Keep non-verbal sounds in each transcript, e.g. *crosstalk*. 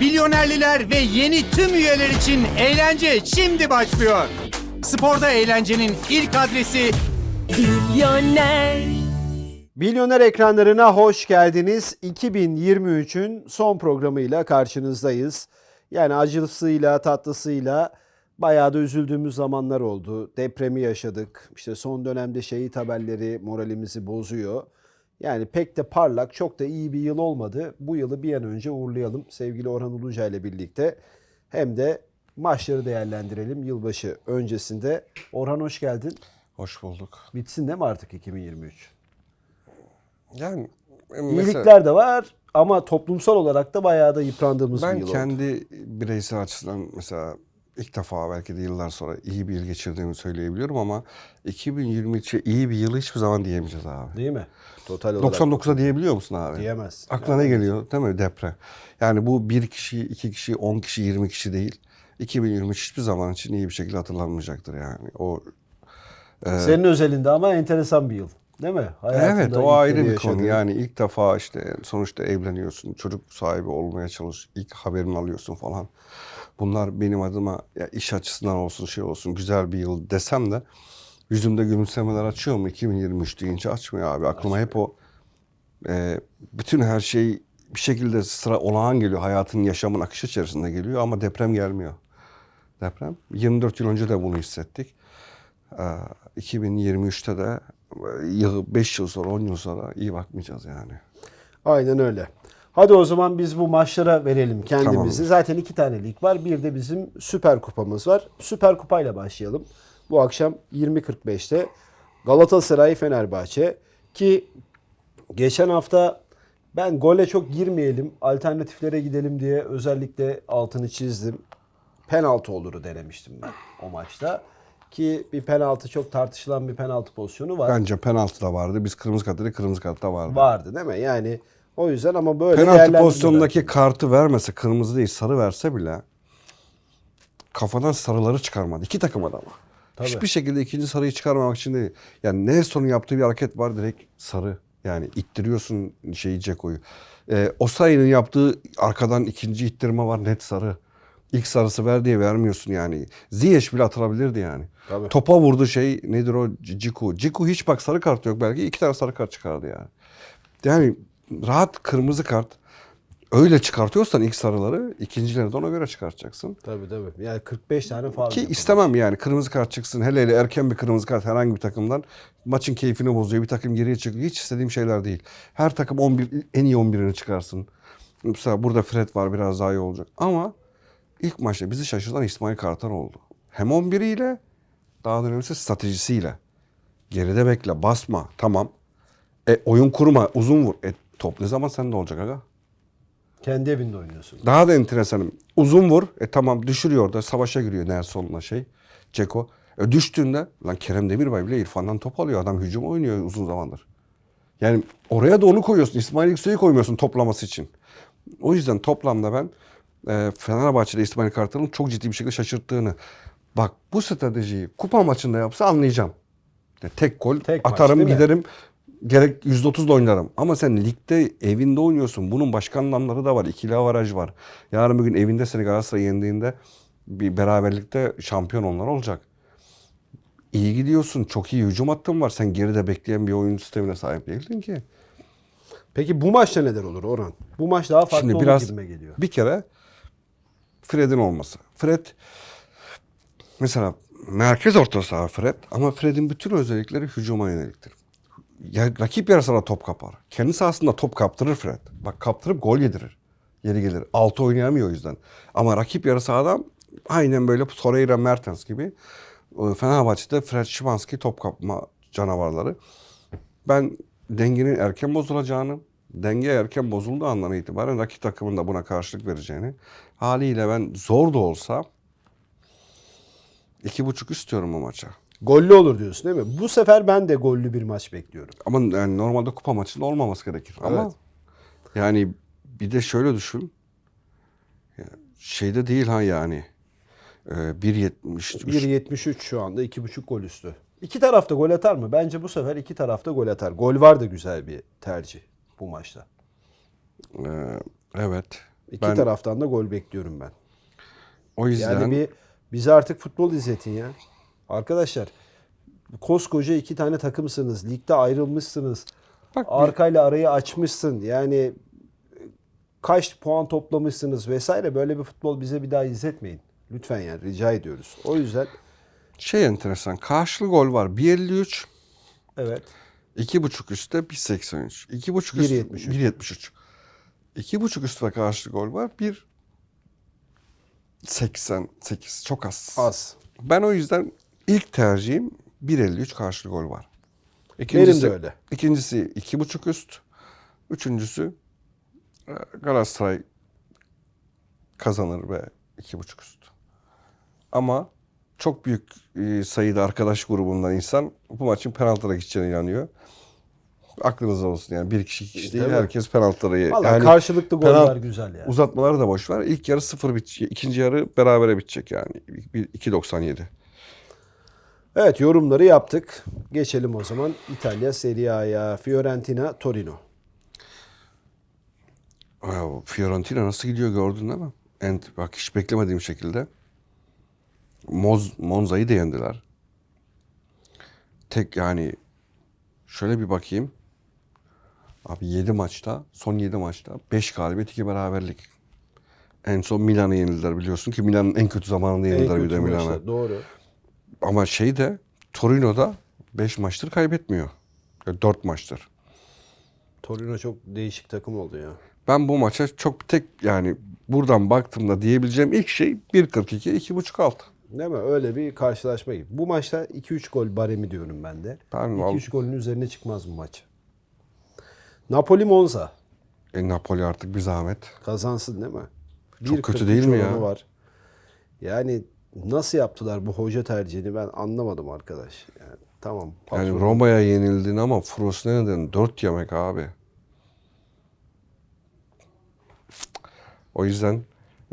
Milyonerliler ve yeni tüm üyeler için eğlence şimdi başlıyor. Sporda eğlencenin ilk adresi Milyoner. Milyoner ekranlarına hoş geldiniz. 2023'ün son programıyla karşınızdayız. Yani acılısıyla, tatlısıyla bayağı da üzüldüğümüz zamanlar oldu. Depremi yaşadık. İşte son dönemde şehit haberleri moralimizi bozuyor. Yani pek de parlak, çok da iyi bir yıl olmadı. Bu yılı bir an önce uğurlayalım sevgili Orhan Uluca ile birlikte. Hem de maçları değerlendirelim yılbaşı öncesinde. Orhan hoş geldin. Hoş bulduk. Bitsin değil mi artık 2023? Yani mesela İyilikler de var ama toplumsal olarak da bayağı da yıprandığımız bir ben yıl oldu. kendi bireysel açıdan mesela ilk defa belki de yıllar sonra iyi bir yıl geçirdiğimi söyleyebiliyorum ama 2023'e iyi bir yıl hiçbir zaman diyemeyeceğiz abi. Değil mi? Total olarak. 99'a diyebiliyor musun abi? Diyemez. Aklına ne geliyor değil mi deprem? Yani bu bir kişi, iki kişi, on kişi, yirmi kişi değil. 2023 hiçbir zaman için iyi bir şekilde hatırlanmayacaktır yani. O Senin özelinde ama enteresan bir yıl. Değil mi? Hayatında Evet o ayrı bir konu. Yani ilk defa işte sonuçta evleniyorsun, çocuk sahibi olmaya çalış, ilk haberini alıyorsun falan. Bunlar benim adıma ya iş açısından olsun şey olsun güzel bir yıl desem de yüzümde gülümsemeler açıyor mu 2023 deyince açmıyor abi. Aklıma hep o e, bütün her şey bir şekilde sıra olağan geliyor. Hayatın, yaşamın akışı içerisinde geliyor ama deprem gelmiyor. Deprem. 24 yıl önce de bunu hissettik. Ee, 2023'te de 5 yıl sonra 10 yıl sonra iyi bakmayacağız yani. Aynen öyle. Hadi o zaman biz bu maçlara verelim kendimizi. Tamamdır. Zaten iki tane lig var. Bir de bizim Süper Kupamız var. Süper Kupayla başlayalım. Bu akşam 20.45'te Galatasaray Fenerbahçe ki geçen hafta ben gole çok girmeyelim, alternatiflere gidelim diye özellikle altını çizdim. Penaltı oluru denemiştim ben o maçta. Ki bir penaltı çok tartışılan bir penaltı pozisyonu var. Bence penaltı da vardı. Biz kırmızı kart dedik, kırmızı kart da vardı. Vardı değil mi? Yani o yüzden ama böyle Penaltı pozisyonundaki kartı vermese, kırmızı değil sarı verse bile kafadan sarıları çıkarmadı. İki takım adama. Tabii. Hiçbir şekilde ikinci sarıyı çıkarmamak için değil. Yani Nelson'un yaptığı bir hareket var direkt sarı. Yani ittiriyorsun şeyi Ceko'yu. Ee, Osayi'nin yaptığı arkadan ikinci ittirme var net sarı. İlk sarısı ver diye vermiyorsun yani. Ziyech bile atılabilirdi yani. Tabii. Topa vurdu şey nedir o Ciku. Ciku hiç bak sarı kart yok belki iki tane sarı kart çıkardı yani. Yani rahat kırmızı kart öyle çıkartıyorsan ilk sarıları ikincileri de ona göre çıkartacaksın. Tabii tabii. Yani 45 tane faul. Ki istemem yani kırmızı kart çıksın. Hele hele erken bir kırmızı kart herhangi bir takımdan maçın keyfini bozuyor. Bir takım geriye çıkıyor. Hiç istediğim şeyler değil. Her takım 11 en iyi 11'ini çıkarsın. Mesela burada Fred var biraz daha iyi olacak. Ama ilk maçta bizi şaşırtan İsmail Kartal oldu. Hem 11'iyle daha da önemlisi stratejisiyle. Geride bekle, basma. Tamam. E, oyun kurma, uzun vur. E, top ne zaman sende olacak aga? Kendi evinde oynuyorsun. Daha da enteresanım. Uzun vur. E tamam düşürüyor da savaşa giriyor Nelson'la şey. Ceko. E düştüğünde lan Kerem Demirbay bile İrfan'dan top alıyor. Adam hücum oynuyor uzun zamandır. Yani oraya da onu koyuyorsun. İsmail Yüksek'i koymuyorsun toplaması için. O yüzden toplamda ben e, Fenerbahçe'de İsmail Kartal'ın çok ciddi bir şekilde şaşırttığını. Bak bu stratejiyi kupa maçında yapsa anlayacağım. Ya tek gol Tek maç, atarım mi? giderim. Gerek %30'da oynarım. Ama sen ligde evinde oynuyorsun. Bunun başka anlamları da var. İkili avaraj var. Yarın bir gün evinde seni Galatasaray yendiğinde bir beraberlikte şampiyon onlar olacak. İyi gidiyorsun. Çok iyi hücum hattın var. Sen geride bekleyen bir oyun sistemine sahip değildin ki. Peki bu maçta neler olur Orhan? Bu maç daha farklı Şimdi olur biraz gibime geliyor. bir kere Fred'in olması. Fred mesela merkez orta saha Fred ama Fred'in bütün özellikleri hücuma yöneliktir. Ya, rakip yarısına top kapar. Kendi sahasında top kaptırır Fred. Bak kaptırıp gol yedirir. Yeri gelir. Altı oynayamıyor o yüzden. Ama rakip yarı sahada aynen böyle Torreira Mertens gibi e, Fenerbahçe'de Fred Szymanski top kapma canavarları. Ben dengenin erken bozulacağını, denge erken bozulduğu andan itibaren rakip takımın da buna karşılık vereceğini haliyle ben zor da olsa iki buçuk istiyorum bu maça. Gollü olur diyorsun değil mi? Bu sefer ben de gollü bir maç bekliyorum. Ama yani normalde kupa maçında olmaması gerekir. Ama Evet. yani bir de şöyle düşün. Şeyde değil ha yani. Ee, 1.73 1.73 şu anda 2.5 gol üstü. İki tarafta gol atar mı? Bence bu sefer iki tarafta gol atar. Gol var da güzel bir tercih bu maçta. Ee, evet. İki Ben- taraftan da gol bekliyorum ben. O yüzden Yani bir bize artık futbol izletin ya. Arkadaşlar koskoca iki tane takımsınız. Ligde ayrılmışsınız. Bak Arkayla arayı açmışsın. Yani e, kaç puan toplamışsınız vesaire. Böyle bir futbol bize bir daha izletmeyin. Lütfen yani rica ediyoruz. O yüzden şey enteresan. Karşılı gol var. 1.53. evet 2.5 üstte 1.83. 2.5 üst 1.73. 1.73. 2.5 üst ve karşı gol var. 1.88. Çok az. az. Ben o yüzden ilk tercihim 1.53 karşılık gol var. Benim de öyle. İkincisi 2.5 üst. Üçüncüsü e, Galatasaray kazanır ve 2.5 üst. Ama çok büyük e, sayıda arkadaş grubundan insan bu maçın penaltılara gideceğine inanıyor. Aklınızda olsun yani bir kişi iki kişi değil Değil mi? herkes penaltılara Valla yani karşılıklı goller güzel ya. Uzatmaları da boş ver. İlk yarı sıfır bitecek. İkinci yarı berabere bitecek yani. Bir- 2.97. Evet yorumları yaptık. Geçelim o zaman İtalya Serie A'ya. Fiorentina Torino. Fiorentina nasıl gidiyor gördün değil mi? And, bak hiç beklemediğim şekilde. Moz, Monza'yı da yendiler. Tek yani şöyle bir bakayım. Abi 7 maçta, son 7 maçta 5 galibiyet 2 beraberlik. En son Milan'a yenildiler biliyorsun ki Milan'ın en kötü zamanında En yenildiler bir kötü de Milan'a. Doğru. Ama şey de Torino'da 5 maçtır kaybetmiyor. 4 maçtır. Torino çok değişik takım oldu ya. Ben bu maça çok tek yani buradan baktığımda diyebileceğim ilk şey 1.42 2.5 alt. Değil mi? Öyle bir karşılaşma gibi. Bu maçta 2-3 gol baremi diyorum ben de. Ben 2-3 golün üzerine çıkmaz bu maç. Napoli Monza. E, Napoli artık bir zahmet. Kazansın değil mi? Çok kötü 1.43 değil mi ya? Var. Yani nasıl yaptılar bu hoca tercihini ben anlamadım arkadaş. Yani tamam. Yani patron- Roma'ya yenildin ama Frosne'den 4 yemek abi. O yüzden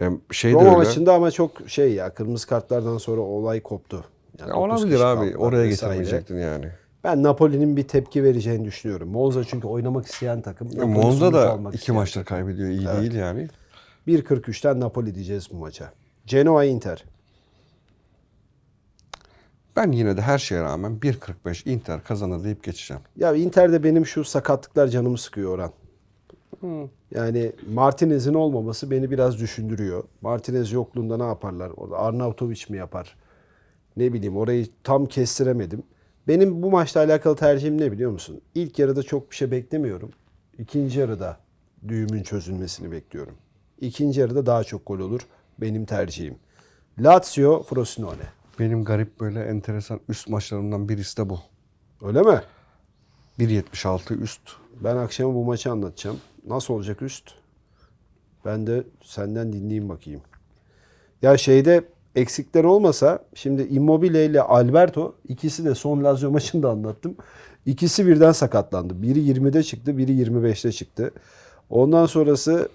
e, şey de Roma öyle. maçında ama çok şey ya kırmızı kartlardan sonra olay koptu. Yani Ya olabilir abi. Oraya vesaire. getirmeyecektin yani. Ben Napoli'nin bir tepki vereceğini düşünüyorum. Monza çünkü oynamak isteyen takım. Ya Monza da iki isteyen maçtır kaybediyor. iyi değil yani. 1.43'ten Napoli diyeceğiz bu maça. Genoa Inter. Ben yine de her şeye rağmen 1.45 Inter kazanır deyip geçeceğim. Ya Inter'de benim şu sakatlıklar canımı sıkıyor Orhan. Yani Martinez'in olmaması beni biraz düşündürüyor. Martinez yokluğunda ne yaparlar? Orada Arnautovic mi yapar? Ne bileyim orayı tam kestiremedim. Benim bu maçla alakalı tercihim ne biliyor musun? İlk yarıda çok bir şey beklemiyorum. İkinci yarıda düğümün çözülmesini bekliyorum. İkinci yarıda daha çok gol olur. Benim tercihim. Lazio Frosinone. Benim garip böyle enteresan üst maçlarımdan birisi de bu. Öyle mi? 1.76 üst. Ben akşama bu maçı anlatacağım. Nasıl olacak üst? Ben de senden dinleyeyim bakayım. Ya şeyde eksikler olmasa şimdi Immobile ile Alberto ikisi de son Lazio maçında anlattım. İkisi birden sakatlandı. Biri 20'de çıktı, biri 25'te çıktı. Ondan sonrası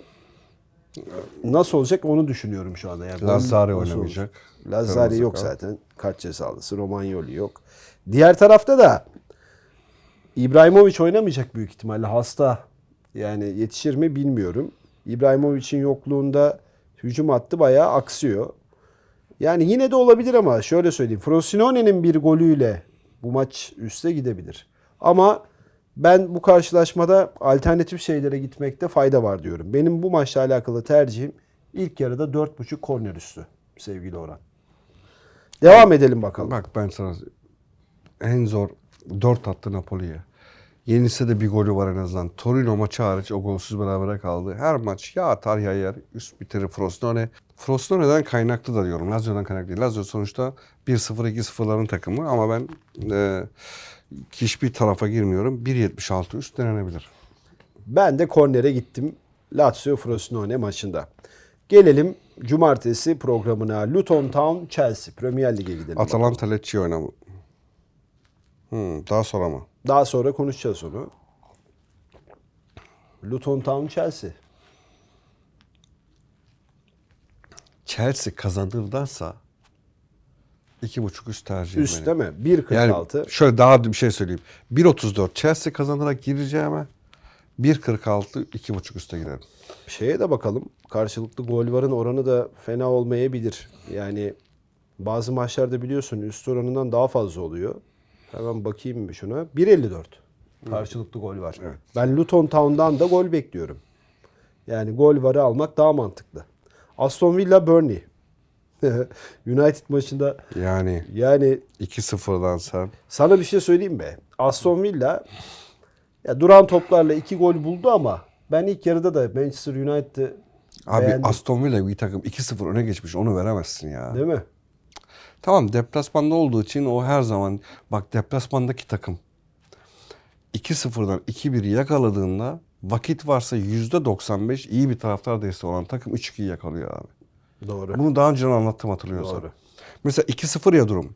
nasıl olacak onu düşünüyorum şu anda. Yani nasıl oynamayacak. Kırmızı yok kart. zaten. Kart cezalısı. Romagnoli yok. Diğer tarafta da İbrahimovic oynamayacak büyük ihtimalle. Hasta. Yani yetişir mi bilmiyorum. İbrahimovic'in yokluğunda hücum hattı bayağı aksıyor. Yani yine de olabilir ama şöyle söyleyeyim. Frosinone'nin bir golüyle bu maç üste gidebilir. Ama ben bu karşılaşmada alternatif şeylere gitmekte fayda var diyorum. Benim bu maçla alakalı tercihim ilk yarıda 4.5 korner üstü sevgili Orhan. Devam edelim bakalım. Bak ben sana en zor 4 attı Napoli'ye. Yenilse de bir golü var en azından. Torino maçı hariç o golsüz berabere kaldı. Her maç ya atar ya yer. Üst bitirir Frosinone. Frosinone'den kaynaklı da diyorum. Lazio'dan kaynaklı değil. Lazio sonuçta 1-0 2-0'ların takımı ama ben e, hiçbir tarafa girmiyorum. 1.76 üst denenebilir. Ben de kornere gittim. Lazio Frosinone maçında. Gelelim cumartesi programına. Luton Town Chelsea Premier Lig'e gidelim. Atalanta Lecce oynamı. Hmm, daha sonra mı? Daha sonra konuşacağız onu. Luton Town Chelsea. Chelsea kazanırlarsa 2.5 üst tercihim Üst benim. değil mi? 1.46. Yani şöyle daha bir şey söyleyeyim. 1.34 Chelsea kazanarak gireceğime 1.46 2.5 üste girerim. Şeye de bakalım. Karşılıklı gol varın oranı da fena olmayabilir. Yani bazı maçlarda biliyorsun üst oranından daha fazla oluyor. Hemen bakayım bir şuna. 1.54 karşılıklı gol var. Ben Luton Town'dan da gol bekliyorum. Yani gol varı almak daha mantıklı. Aston Villa Burnley. *laughs* United maçında Yani yani 2-0'dan sen sana bir şey söyleyeyim mi? Aston Villa ya duran toplarla iki gol buldu ama ben ilk yarıda da Manchester United'ı Abi beğendim. Aston Villa bir takım 2-0 öne geçmiş onu veremezsin ya. Değil mi? Tamam deplasmanda olduğu için o her zaman bak deplasmandaki takım 2-0'dan 2-1'i yakaladığında vakit varsa %95 iyi bir taraftar desteği olan takım 3-2'yi yakalıyor abi. Doğru. Bunu daha önce anlattım hatırlıyorsan. Doğru. Mesela 2-0 ya durum.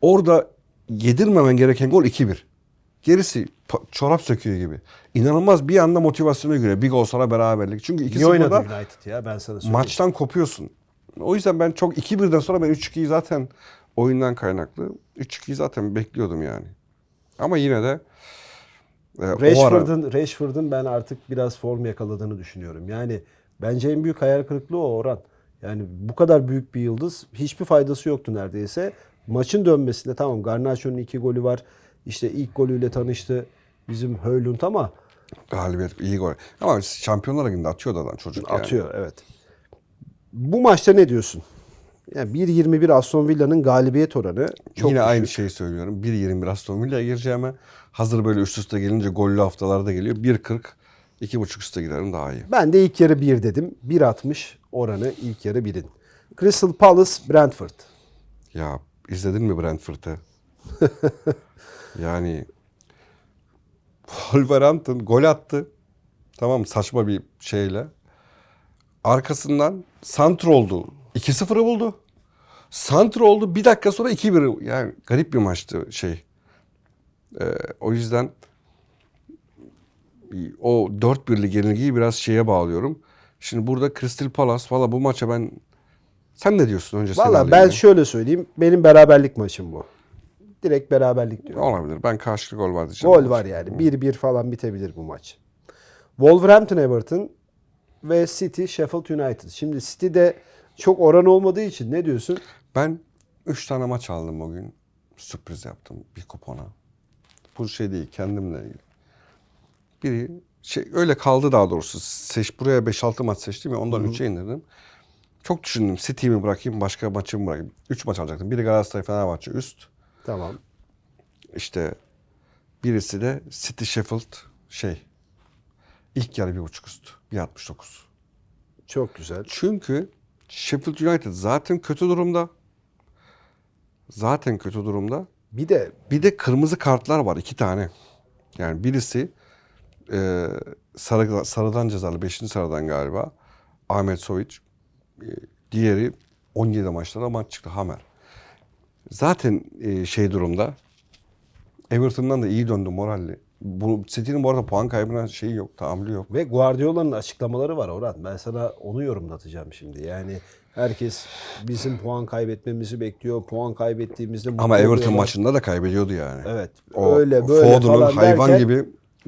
Orada yedirmemen gereken gol 2-1. Gerisi çorap söküyor gibi. İnanılmaz bir anda motivasyona göre bir gol sonra beraberlik. Çünkü İyi oynadı 2-0'da United ya ben sana söyleyeyim. maçtan kopuyorsun. O yüzden ben çok 2-1'den sonra ben 3-2'yi zaten oyundan kaynaklı 3-2'yi zaten bekliyordum yani. Ama yine de e, o ara Rashford'un Rashford'un ben artık biraz form yakaladığını düşünüyorum. Yani bence en büyük hayal kırıklığı o Orhan. Yani bu kadar büyük bir yıldız hiçbir faydası yoktu neredeyse. Maçın dönmesinde tamam Garnacho'nun iki golü var. İşte ilk golüyle tanıştı bizim Höylund ama galibiyet iyi gol. Ama Şampiyonlar Ligi'nde atıyor da adam çocuk yani. atıyor evet. Bu maçta ne diyorsun? Yani 1.21 Aston Villa'nın galibiyet oranı çok Yine düşük. aynı şeyi söylüyorum. 1.21 Aston Villa'ya gireceğime hazır böyle üst üste gelince gollü haftalarda geliyor. 1.40 2.5 üste giderim daha iyi. Ben de ilk yarı 1 dedim. 1.60 oranı ilk yarı 1'in. Crystal Palace Brentford. Ya izledin mi Brentford'ı? *laughs* yani Wolverhampton gol attı. Tamam saçma bir şeyle. Arkasından Santr oldu. 2-0'ı buldu. Santr oldu. Bir dakika sonra 2-1. Yani garip bir maçtı şey. Ee, o yüzden o 4-1'lik yenilgiyi biraz şeye bağlıyorum. Şimdi burada Crystal Palace valla bu maça ben sen ne diyorsun önce Valla ben şöyle söyleyeyim. Benim beraberlik maçım bu. Direkt beraberlik diyorum. Olabilir. Ben karşılıklı gol var diyeceğim. Gol var yani. 1-1 falan bitebilir bu maç. Wolverhampton Everton ve City Sheffield United. Şimdi City'de çok oran olmadığı için ne diyorsun? Ben 3 tane maç aldım o gün. Sürpriz yaptım bir kupona. Bu şey değil kendimle ilgili. Biri şey öyle kaldı daha doğrusu. Seç, buraya 5-6 maç seçtim ya ondan 3'e indirdim. Çok düşündüm. City'yi mi bırakayım başka maçı mı bırakayım? 3 maç alacaktım. Biri Galatasaray Fenerbahçe üst. Tamam. İşte birisi de City Sheffield şey. İlk yarı bir buçuk üst. 1.69. Çok güzel. Çünkü Sheffield United zaten kötü durumda. Zaten kötü durumda. Bir de Bir de kırmızı kartlar var iki tane. Yani birisi e, sarı, sarıdan cezalı 5. sıradan galiba. Ahmet Soviç. E, diğeri 17 maçta da maç çıktı Hamer. Zaten e, şey durumda. Everton'dan da iyi döndü moralli. Bu City'nin bu arada puan kaybına şeyi yok, tahammülü yok. ve Guardiola'nın açıklamaları var Orhan. Ben sana onu yorumlatacağım şimdi. Yani herkes bizim puan kaybetmemizi bekliyor. Puan kaybettiğimizde Ama Everton oluyorlar. maçında da kaybediyordu yani. Evet. O öyle böyle Foden'ın falan hayvan derken, gibi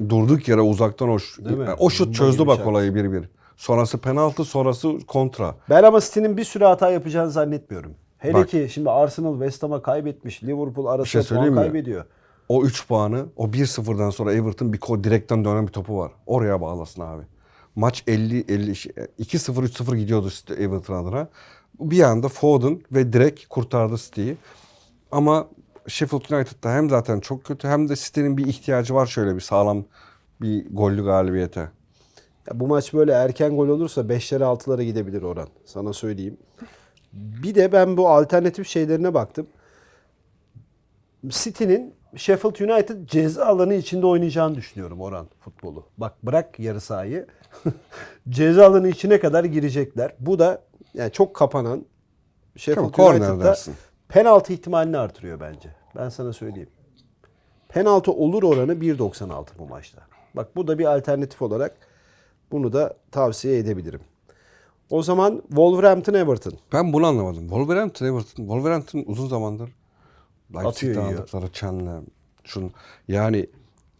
durduk yere uzaktan o, yani o şut çözdü bak olayı bir bir. Sonrası penaltı, sonrası kontra. Ben ama City'nin bir sürü hata yapacağını zannetmiyorum. Hele Bak. ki şimdi Arsenal West Ham'a kaybetmiş. Liverpool arasında şey puan mi? kaybediyor. O 3 puanı, o 1-0'dan sonra Everton bir ko- direkten dönen bir topu var. Oraya bağlasın abi. Maç 50 50 2-0 3-0 gidiyordu Everton adına. Bir anda Foden ve direkt kurtardı City'yi. Ama Sheffield United'da hem zaten çok kötü hem de City'nin bir ihtiyacı var şöyle bir sağlam bir gollü galibiyete. Ya bu maç böyle erken gol olursa 5'lere 6'lara gidebilir oran. Sana söyleyeyim. Bir de ben bu alternatif şeylerine baktım. City'nin Sheffield United ceza alanı içinde oynayacağını düşünüyorum oran futbolu. Bak bırak yarı sahayı. *laughs* ceza alanı içine kadar girecekler. Bu da yani çok kapanan Sheffield corner United'da penaltı ihtimalini artırıyor bence. Ben sana söyleyeyim. Penaltı olur oranı 1.96 bu maçta. Bak bu da bir alternatif olarak bunu da tavsiye edebilirim. O zaman Wolverhampton Everton. Ben bunu anlamadım. Wolverhampton Everton. Wolverhampton uzun zamandır Atıyor, Leipzig'ten yiyor. aldıkları Chen'le şunu yani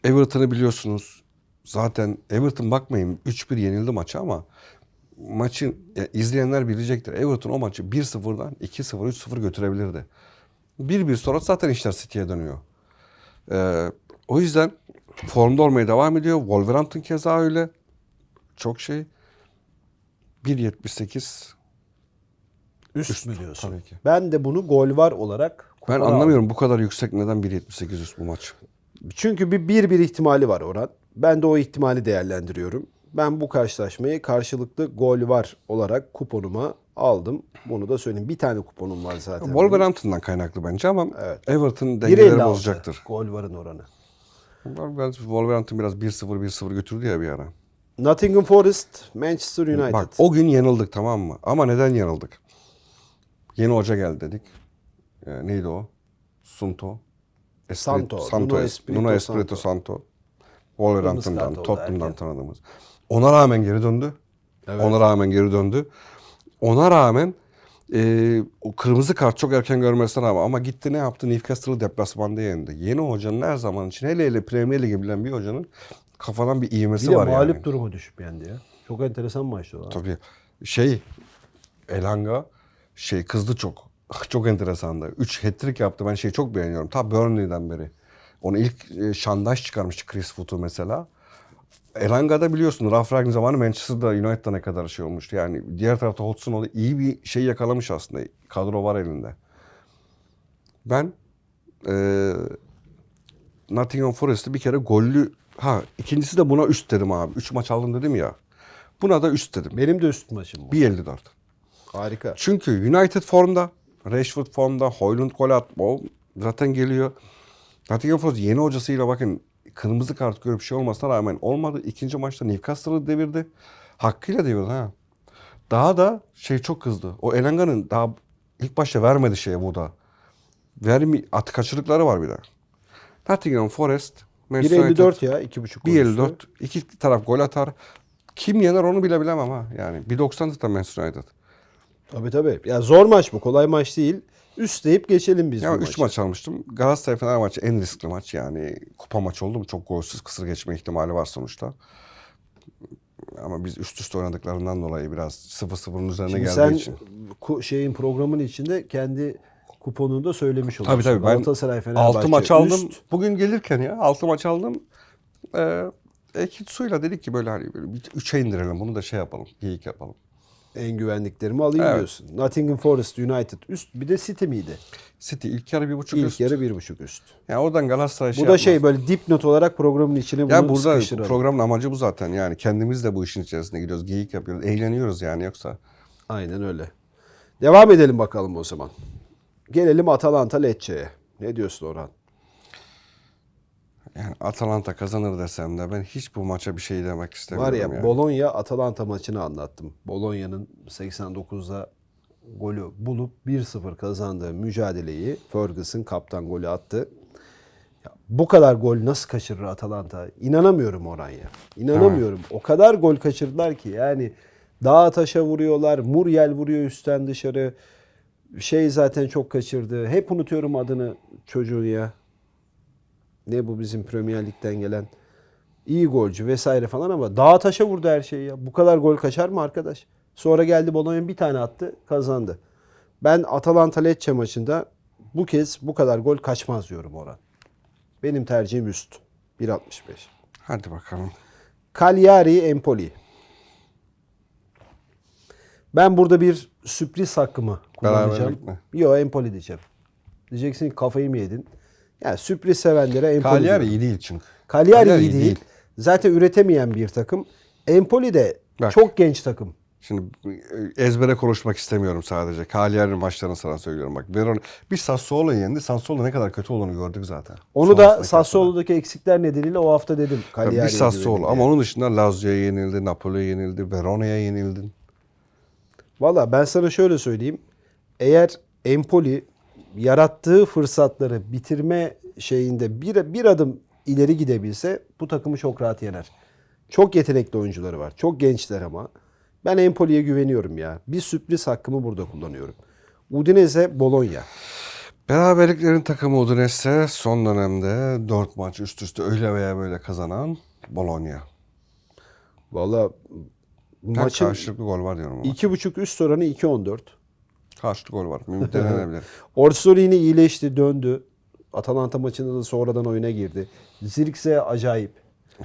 Everton'ı biliyorsunuz Zaten Everton bakmayın 3-1 yenildi maçı ama maçın ya izleyenler bilecektir. Everton o maçı 1-0'dan 2-0 3-0 götürebilirdi. 1-1 sonra zaten işler City'ye dönüyor. Ee, o yüzden formda olmaya devam ediyor. Wolverhampton keza öyle. Çok şey. 1.78 Üst, Üst, mü diyorsun? tabii ki. Ben de bunu gol var olarak Ben anlamıyorum bu kadar yüksek neden 1.78 üst bu maç. aldım. Çünkü bir 1-1 ihtimali var Orhan. Ben de o ihtimali değerlendiriyorum. Ben bu karşılaşmayı karşılıklı gol var olarak kuponuma aldım. Bunu da söyleyeyim. Bir tane kuponum var zaten. Wolverhampton'dan kaynaklı bence ama Evet. Everton 1.56 dengeleri bozacaktır. Gol varın oranı. Wolverhampton biraz 1-0 1-0 götürdü ya bir ara. Nottingham Forest, Manchester United. Bak o gün yanıldık tamam mı? Ama neden yanıldık? Yeni hoca geldi dedik. Ee, neydi o? Sunto. Esprit- Santo, Santo. Nuno Es- Espirito Nuno Espirito Santo. Santo. Wolverhampton'dan, Tottenham'dan erken. tanıdığımız. Ona rağmen geri döndü. Ona rağmen geri döndü. Ona rağmen e, o kırmızı kart çok erken görmesine rağmen ama gitti ne yaptı? Newcastle'ı deplasmanda yendi. Yeni hocanın her zaman için hele hele Premier Lig'i bilen bir hocanın kafadan bir ivmesi Bir de mağlup yani. durumu düşüp yendi ya. Çok enteresan maçtı o. Tabii. Şey Elanga şey kızdı çok. *laughs* çok enteresandı. 3 hat-trick yaptı. Ben şeyi çok beğeniyorum. Ta Burnley'den beri. Onu ilk e, Şandaş çıkarmıştı Chris Wood'u mesela. Elanga'da biliyorsun Ralf Ragnick zamanı Manchester'da United'da ne kadar şey olmuştu. Yani diğer tarafta Hodgson oldu. iyi bir şey yakalamış aslında. Kadro var elinde. Ben e, Nottingham Forest'ı bir kere gollü ha ikincisi de buna üst dedim abi. 3 maç aldım dedim ya. Buna da üst dedim. Benim de üst maçım bu. 1.54. Harika. Çünkü United formda, Rashford formda, Hoyland gol at, o zaten geliyor. Nottingham Forest yeni hocasıyla bakın kırmızı kart görüp şey olmasına rağmen olmadı. İkinci maçta Newcastle'ı devirdi. Hakkıyla devirdi ha. Daha da şey çok kızdı. O Elanga'nın daha ilk başta vermedi şeye Wood'a. Vermi, at kaçırıkları var bir de. Nottingham Forest, Manchester United, 1.54 ya 2.5 gol üstü. 1.54. İki taraf gol atar. Kim yener onu bile bilemem ha. Yani 1.90 tutar Manchester United. Tabii tabii. Ya zor maç bu. Kolay maç değil. Üstleyip geçelim biz Ya bu 3 maçı. maç almıştım. Galatasaray Fenerbahçe en riskli maç. Yani kupa maçı oldu mu çok golsüz kısır geçme ihtimali var sonuçta. Ama biz üst üste oynadıklarından dolayı biraz 0-0'ın üzerine Şimdi geldiği sen için. şeyin programın içinde kendi kuponunu da söylemiş oluyorsun. Tabii tabii ben Galatasaray Fenerbahçe 6 maç aldım. üst. Bugün gelirken ya 6 maç aldım. Ee, Ekit suyla dedik ki böyle hani böyle bir 3'e indirelim bunu da şey yapalım. Geyik yapalım. En güvenliklerimi alayım Evet. diyorsun. Nottingham Forest United üst. Bir de City miydi? City ilk yarı bir buçuk İlk üst. yarı bir buçuk üst. Yani oradan Galatasaray şey Bu da şey yapmaz. böyle dipnot olarak programın içine bunu Ya burada sıkıştıralım. programın amacı bu zaten. Yani kendimiz de bu işin içerisine gidiyoruz. Geyik yapıyoruz. Eğleniyoruz yani yoksa. Aynen öyle. Devam edelim bakalım o zaman. Gelelim Atalanta Lecce'ye. Ne diyorsun Orhan? Yani Atalanta kazanır desem de ben hiç bu maça bir şey demek Var istemiyorum. ya yani. Bologna Atalanta maçını anlattım. Bologna'nın 89'da golü bulup 1-0 kazandığı mücadeleyi Ferguson kaptan golü attı. Ya bu kadar gol nasıl kaçırır Atalanta? İnanamıyorum Orhan ya. İnanamıyorum. O kadar gol kaçırdılar ki yani dağa taşa vuruyorlar. Muriel vuruyor üstten dışarı. Şey zaten çok kaçırdı. Hep unutuyorum adını çocuğun ya. Ne bu bizim Premier Lig'den gelen iyi golcü vesaire falan ama dağa taşa vurdu her şeyi ya. Bu kadar gol kaçar mı arkadaş? Sonra geldi Bologna bir tane attı kazandı. Ben Atalanta Lecce maçında bu kez bu kadar gol kaçmaz diyorum Orhan. Benim tercihim üst. 1.65. Hadi bakalım. Cagliari Empoli. Ben burada bir sürpriz hakkımı kullanacağım. Beraberlik mi? Yo Empoli diyeceğim. Diyeceksin ki kafayı mı yedin? Yani sürpriz sevenlere Empoli Cagliari iyi değil çünkü. Cagliari Cagliari iyi değil. Zaten üretemeyen bir takım. Empoli de Bak. çok genç takım. Şimdi e, ezbere konuşmak istemiyorum sadece. Cagliari maçlarını sana söylüyorum. Bak Verona bir Sassuolo'yu yendi. Sassuolo ne kadar kötü olduğunu gördük zaten. Onu da Sassuolo'daki eksikler nedeniyle o hafta dedim. Cagliari'ye Bir Sassuolo ama onun dışında Lazio'ya yenildi, Napoli'ye yenildi, Verona'ya yenildin. Valla ben sana şöyle söyleyeyim. Eğer Empoli yarattığı fırsatları bitirme şeyinde bir, bir adım ileri gidebilse bu takımı çok rahat yener. Çok yetenekli oyuncuları var. Çok gençler ama. Ben Empoli'ye güveniyorum ya. Bir sürpriz hakkımı burada kullanıyorum. Udinese Bologna. Beraberliklerin takımı Udinese son dönemde 4 maç üst üste öyle veya böyle kazanan Bologna. Valla Ben maçın karşılıklı gol var diyorum ama. iki buçuk üst oranı 2.14. Karşılıklı gol var. Mümkün *laughs* denenebilir. Orsolini iyileşti, döndü. Atalanta maçında da sonradan oyuna girdi. Zirkse acayip.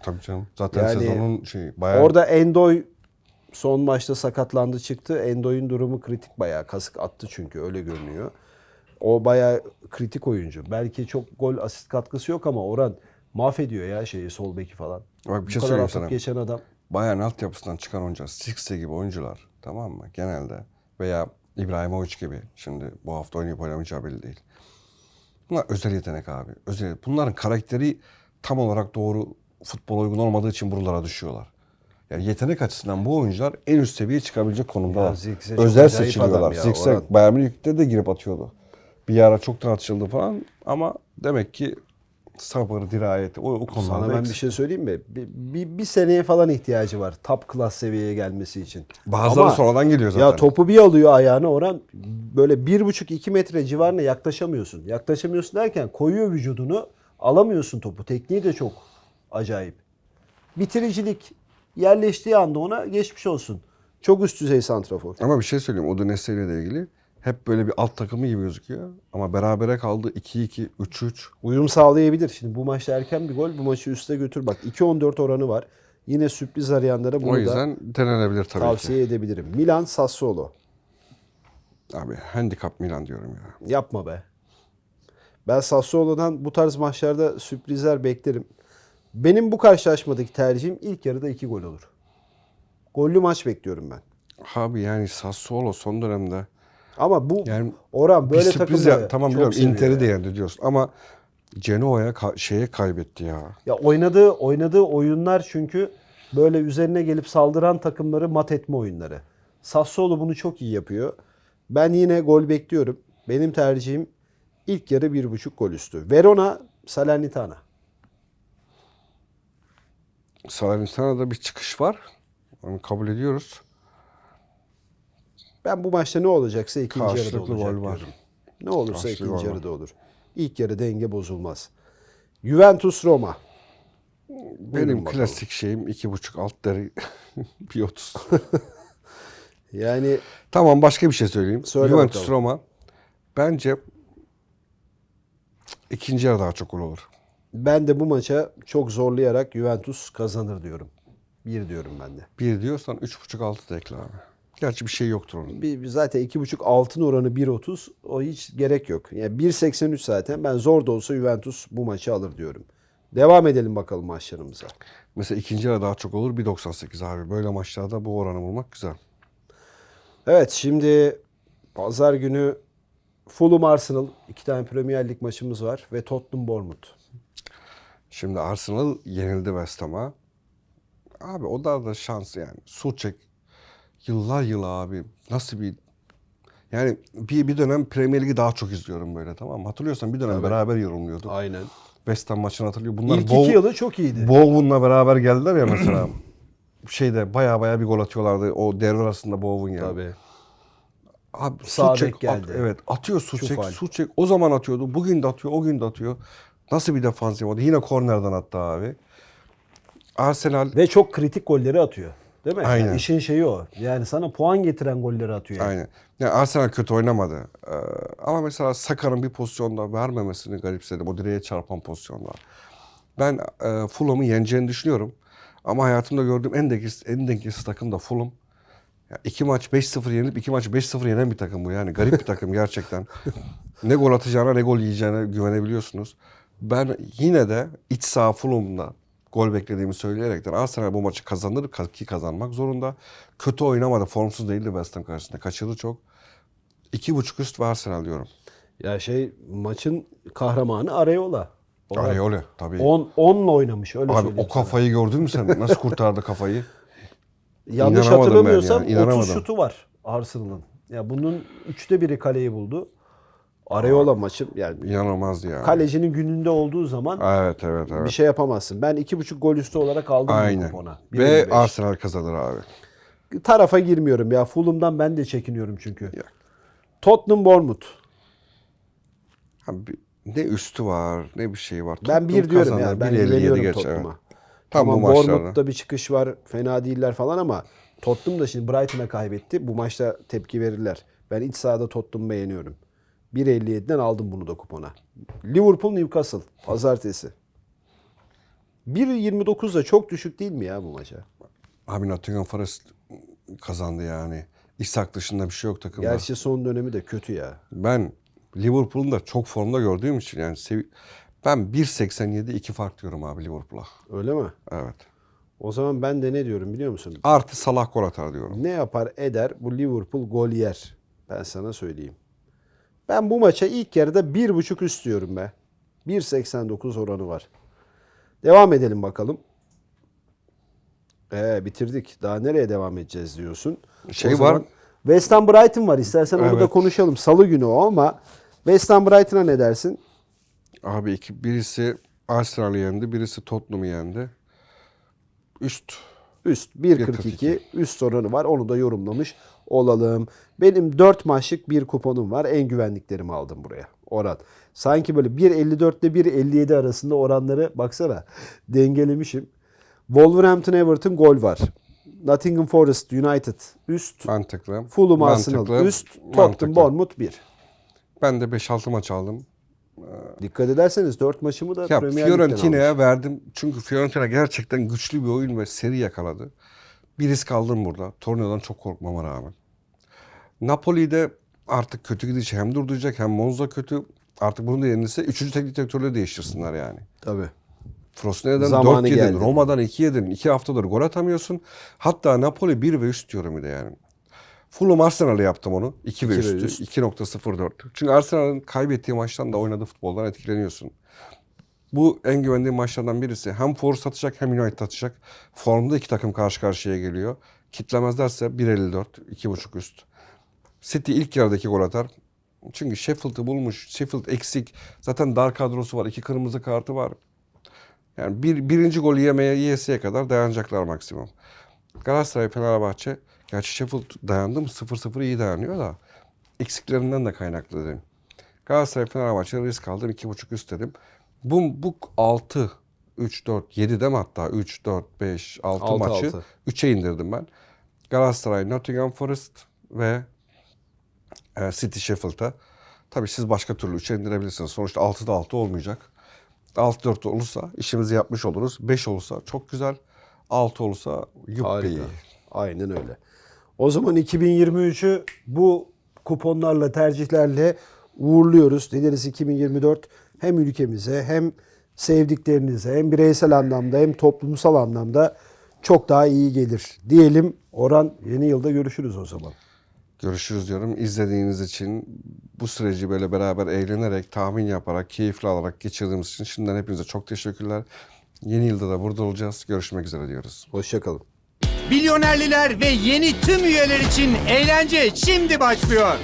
Tabii canım. Zaten Yani sezonun şey bayağı Orada Endoy son maçta sakatlandı çıktı. Endoy'un durumu kritik bayağı. Kasık attı çünkü öyle görünüyor. O bayağı kritik oyuncu. Belki çok gol asist katkısı yok ama Orhan mahvediyor ya şeyi sol beki falan. Bak bir şey Bu kadar söyleyeyim sana. geçen adam. Bayern altyapısından çıkan oyuncular, Sixte gibi oyuncular tamam mı genelde veya İbrahimovic gibi şimdi bu hafta oynayıp oynamayacağı belli değil. Bunlar özel yetenek abi. Özel. Bunların karakteri tam olarak doğru futbol uygun olmadığı için buralara düşüyorlar. Yani yetenek açısından bu oyuncular en üst seviyeye çıkabilecek çok Özel seçiliyorlar. Orhan. Bayern Münih'te de girip atıyordu. Bir ara çok tartışıldı falan ama demek ki sabır, dirayet o, o konularda Sana ben bir şey söyleyeyim mi? Bir, bir, bir seneye falan ihtiyacı var. Top klas seviyeye gelmesi için. Bazıları Ama- sonradan geliyor zaten. Ya topu bir alıyor ayağına Orhan böyle bir buçuk iki metre civarına yaklaşamıyorsun. Yaklaşamıyorsun derken koyuyor vücudunu alamıyorsun topu. Tekniği de çok acayip. Bitiricilik yerleştiği anda ona geçmiş olsun. Çok üst düzey santrafor. Ama bir şey söyleyeyim. Udinese ile de ilgili hep böyle bir alt takımı gibi gözüküyor. Ama berabere kaldı 2-2, 3-3. Uyum sağlayabilir. Şimdi bu maçta erken bir gol bu maçı üste götür. Bak 2.14 oranı var. Yine sürpriz arayanlara bunu O da yüzden denenebilir tabii tavsiye edebilirim. Milan Sassuolo. ki. Abi handikap Milan diyorum ya. Yapma be. Ben Sassuolo'dan bu tarz maçlarda sürprizler beklerim. Benim bu karşılaşmadaki tercihim ilk yarıda iki gol olur. Gollü maç bekliyorum ben. Abi yani Sassuolo son dönemde Ama bu yani Orhan böyle sürpriz takımları ya. Tamam biliyorum Inter'i de yendi diyorsun ama Genoa'ya ka- şeye kaybetti ya. Ya oynadığı oynadığı oyunlar çünkü böyle üzerine gelip saldıran takımları mat etme oyunları. Sassuolo bunu çok iyi yapıyor. Ben yine gol bekliyorum. Benim tercihim ilk yarı bir buçuk gol üstü. Verona Salernitana. Salernitano'da bir çıkış var. Onu kabul ediyoruz. Ben bu maçta ne olacaksa ikinci yarıda Karşılıklı olacak gol var. diyorum. Ne olursa Karşılıklı ikinci var. yarıda olur. İlk yarı denge bozulmaz. Juventus Roma. Benim bakalım. klasik şeyim 2.5 alt deri *laughs* bir 30. *laughs* Yani Tamam başka bir şey söyleyeyim. Söyle Juventus bakalım. Roma bence ikinci yarı daha çok gol olur. ben de bu maça çok zorlayarak Juventus kazanır diyorum. Bir diyorum ben de. Bir diyorsan 3.5 altı da ekle abi. Gerçi bir şey yoktur onun. Bir, zaten 2.5 altın oranı 1.30 o hiç gerek yok. Yani 1.83 zaten ben zor da olsa Juventus bu maçı alır diyorum. Devam edelim bakalım maçlarımıza. Mesela ikinci yarı daha çok olur 1.98 abi. Böyle maçlarda bu oranı bulmak güzel. Evet şimdi pazar günü Fulham Arsenal iki tane Premier Lig maçımız var ve Tottenham Bournemouth. Şimdi Arsenal yenildi West Ham'a. Abi o da da şans yani. Suçek yıllar yılı abi. Nasıl bir yani bir, bir dönem Premier Lig'i daha çok izliyorum böyle tamam mı? Hatırlıyorsan bir dönem beraber yorumluyorduk. Aynen. West Ham maçını hatırlıyor. Bunlar İlk Bow- iki yılı çok iyiydi. Bowen'la beraber geldiler ya mesela. *clears throat* şeyde baya baya bir gol atıyorlardı. O devre arasında Bowen yani. Tabii. Abi Suçek geldi. at- evet atıyor Suçek. Suçek o zaman atıyordu. Bugün de atıyor. O gün de atıyor. Nasıl bir defans yapmadı? Yine kornerden attı abi. Arsenal Ve çok kritik golleri atıyor. Değil mi? Aynen. Yani işin şeyi o. Yani sana puan getiren golleri atıyor. Yani. Aynen. Yani Arsenal kötü oynamadı. Ee, ama mesela Saka'nın bir pozisyonda vermemesini garipsedim. O direğe çarpan pozisyonda. Ben e, Fulham'ı yeneceğini düşünüyorum. Ama hayatımda gördüğüm en dengesiz, en dengesiz takım da Fulham. Ya iki maç 5-0 yenilip iki maç 5-0 yenen bir takım bu yani. Garip bir takım gerçekten. *laughs* ne gol atacağına ne gol yiyeceğine güvenebiliyorsunuz. Ben yine de iç saha Fulham'da gol beklediğimi söyleyerekten Arsenal bu maçı kazanır ki kazanmak zorunda. Kötü oynamadı. Formsuz değildi West Ham karşısında. Kaçırdı çok. İki buçuk üst ve Arsenal diyorum. Ya şey maçın kahramanı Areola. Areola tabii. 10 10'la oynamış öyle Abi o kafayı gördün mü sen? Nasıl kurtardı kafayı? sana. *laughs* Yanlış hatırlamıyorsam ben ya, inanamadım. 30 şutu var Arsenal'ın. Ya bunun üçte biri kaleyi buldu. Areola maçı yani İnanılmazdı yani. kalecinin gününde olduğu zaman Evet evet evet. bir şey yapamazsın. Ben 2.5 gol üstü olarak aldım Aynen. kupona. Ve 1.55. Arsenal kazanır abi. tarafa girmiyorum ya. Fulham'dan ben de çekiniyorum çünkü. Ya. Tottenham Bournemouth. Abi, ne üstü var ne bir şey var. Ben Tottenham bir diyorum kazanır, ya. Ben 1.57 güveniyorum geç, Tottenham'a. Tam tamam bu maçlarda. Bournemouth'ta bir çıkış var. Fena değiller falan ama Tottenham da şimdi Brighton'a kaybetti. Bu maçta tepki verirler. Ben iç sahada Tottenham'ı beğeniyorum. 1.57'den aldım bunu da kupona. Liverpool Newcastle pazartesi. 1.29 da çok düşük değil mi ya bu maça? Abi Nottingham Forest kazandı yani. İshak dışında bir şey yok takımda. Gerçi son dönemi de kötü ya. Ben Liverpool'un da çok formda gördüğüm için yani sevi- ben 1.87 iki fark diyorum abi Liverpool'a. Öyle mi? Evet. O zaman ben de ne diyorum biliyor musun? Artı Salah gol atar diyorum. Ne yapar eder bu Liverpool gol yer. Ben sana söyleyeyim. Ben bu maça ilk yarıda 1.5 üst diyorum be. 1.89 oranı var. Devam edelim bakalım. Ee, bitirdik. Daha nereye devam edeceğiz diyorsun. Şey O var. West Ham Brighton var. İstersen onu da Evet. konuşalım. Salı günü o ama West Ham Brighton'a ne dersin? Abi iki, birisi Arsenal'ı yendi, birisi Tottenham'ı yendi. Üst. Üst 1.42 üst oranı var. Onu da yorumlamış olalım. Benim 4 maçlık bir kuponum var. En güvenliklerimi aldım buraya. Oran. Sanki böyle 1.54 ile 1.57 arasında oranları baksana dengelemişim. Wolverhampton Everton gol var. Nottingham Forest United üst. Mantıklı. Fulham Arsenal Mantıklı, üst. Tottenham. Bournemouth 1. Ben de 5-6 maç aldım. Dikkat ederseniz 4 maçımı da Ya Premier. Fiorentina'ya verdim. Çünkü Fiorentina gerçekten güçlü bir oyun ve seri yakaladı. Bir risk aldım burada. Torino'dan çok korkmama rağmen. Napoli'de artık kötü gidişi hem durduracak hem Monza kötü. Artık bunu da yenilse 3. teknik direktörle değiştirsinler yani. Tabii. Zamanı 4 yedin, geldi. Roma'dan 2 yedin. 2 haftadır gol atamıyorsun. Hatta Napoli 1 ve üst diyorum bir de yani. Fulham Arsenal'e yaptım onu. 2 ve üstü. üst. 2.04. Çünkü Arsenal'ın kaybettiği maçtan da oynadığı futboldan etkileniyorsun. Bu en güvendiğim maçlardan birisi. Hem Forest atacak hem United atacak. Formda iki takım karşı karşıya geliyor. Kitlemezlerse 1.54, 2.5 üst. City ilk yarıdaki gol atar. Çünkü Sheffield'ı bulmuş. Sheffield eksik. Zaten dar kadrosu var. iki kırmızı kartı var. Yani bir, birinci golü yemeye yiyesiye kadar dayanacaklar maksimum. Galatasaray, Fenerbahçe. Gerçi Sheffield dayandı mı 0-0 iyi dayanıyor da. Eksiklerinden de kaynaklı dedim. Galatasaray, Fenerbahçe risk aldım. 2.5 üst dedim. Bu, bu 6, 3, 4, 7 değil mi hatta? 3, 4, 5, 6, Altı, maçı altı. 3'e indirdim ben. Galatasaray, Nottingham Forest ve e, City Sheffield'a. Tabii siz başka türlü 3'e indirebilirsiniz. Sonuçta 6'da 6 olmayacak. 6-4 olursa işimizi yapmış oluruz. 5 olursa çok güzel. 6 olursa yuppi. Aynen öyle. O zaman 2023'ü bu kuponlarla, tercihlerle uğurluyoruz. Dileriz 2024 hem ülkemize hem sevdiklerinize hem bireysel anlamda hem toplumsal anlamda çok daha iyi gelir. Diyelim Orhan yeni yılda görüşürüz o zaman. Görüşürüz diyorum. İzlediğiniz için bu süreci böyle beraber eğlenerek, tahmin yaparak, keyifli alarak geçirdiğimiz için şimdiden hepinize çok teşekkürler. Yeni yılda da burada olacağız. Görüşmek üzere diyoruz. Hoşçakalın. Milyonerliler ve yeni tüm üyeler için eğlence şimdi başlıyor.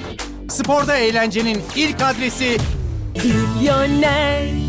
Sporda eğlencenin ilk adresi Milyoner